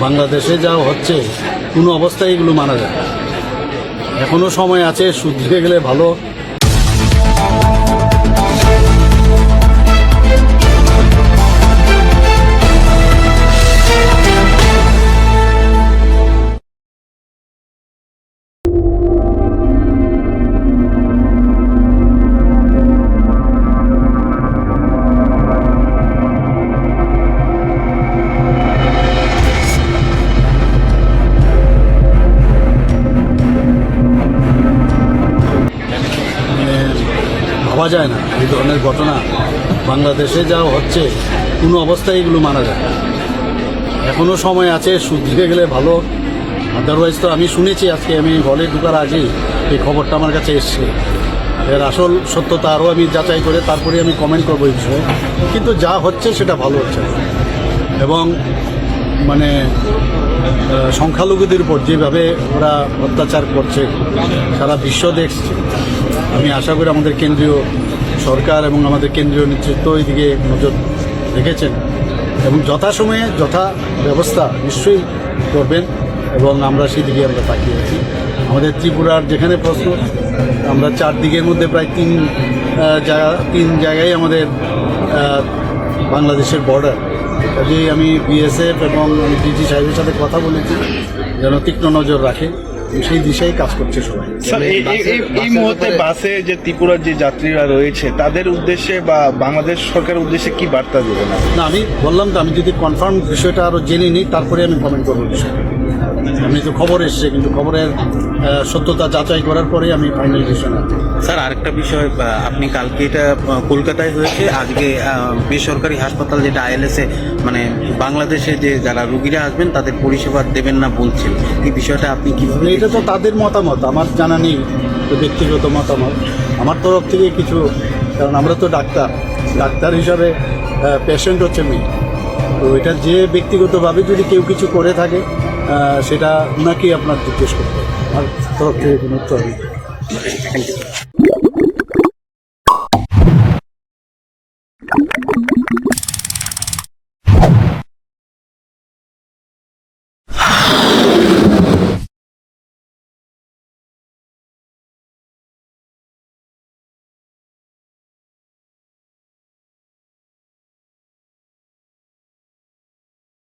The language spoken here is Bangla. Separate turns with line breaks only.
বাংলাদেশে যা হচ্ছে, কোনো অবস্থায় এগুলো মানা যায় না। এখনও সময় আছে, শুধরে গেলে ভালো ভাবা যায় না। এই ধরনের ঘটনা বাংলাদেশে যা হচ্ছে, কোনো অবস্থায় এগুলো মানা যায় না। এখনও সময় আছে শুধরে গেলে ভালো। আদারওয়াইজ তো আমি শুনেছি আজকে, আমি হলে ঢুকার আগেই এই খবরটা আমার কাছে এসছে। এর আসল সত্যতা আরও আমি যাচাই করে তারপরে আমি কমেন্ট করব এই বিষয়ে। কিন্তু যা হচ্ছে সেটা ভালো হচ্ছে এবং মানে সংখ্যালঘুদের উপর যেভাবে ওরা অত্যাচার করছে, সারা বিশ্ব দেখছে আমি আশা করি আমাদের কেন্দ্রীয় সরকার এবং আমাদের কেন্দ্রীয় নেতৃত্ব এদিকে নজর রেখেছেন এবং যথাসময়ে যথা ব্যবস্থা নিশ্চয়ই করবেন এবং আমরা সেদিকে আমরা তাকিয়ে আছি। আমাদের ত্রিপুরার যেখানে প্রশ্ন, আমরা চার দিকের মধ্যে প্রায় তিন জায়গা, তিন জায়গায় আমাদের বাংলাদেশের বর্ডার কাজেই আমি বিএসএফ এবং ডিজি সাহেবের সাথে কথা বলেছি, যেন তীক্ষ্ণ নজর রাখে। সেই দিশাই কাজ করছে সবাই
স্যার এই- মুহূর্তে বাসে যে ত্রিপুরার যে যাত্রীরা রয়েছে তাদের উদ্দেশ্যে বা বাংলাদেশ সরকারের উদ্দেশ্যে কি বার্তা দেবেন?
না আমি বললাম তো আমি যদি কনফার্ম বিষয়টা আরও জেনে নিই তারপরে আমি কমেন্ট করব বিষয়টা আমি তো খবর এসছে কিন্তু খবরের সত্যতা যাচাই করার পরে আমি ফাইনাল ডিসিশন
স্যার আরেকটা বিষয় আপনি কালকে এটা কলকাতায় হয়েছে আজকে বেসরকারি হাসপাতাল যেটা আইএলএসে মানে বাংলাদেশে যে যারা রুগীরা আসবেন তাদের পরিষেবা দেবেন না বলছেন। এই বিষয়টা আপনি কীভাবে
এটা তো তাদের মতামত আমার জানা নেই তো ব্যক্তিগত মতামত। আমার তরফ থেকে কিছু কারণ আমরা তো ডাক্তার ডাক্তার হিসাবে পেশেন্ট হচ্ছে মেয়ে। তো এটা যে ব্যক্তিগতভাবে যদি কেউ কিছু করে থাকে সেটা ওনাকেই আপনার জিজ্ঞেস করতে হবে। আমার তরফ থেকে কোনো উত্তর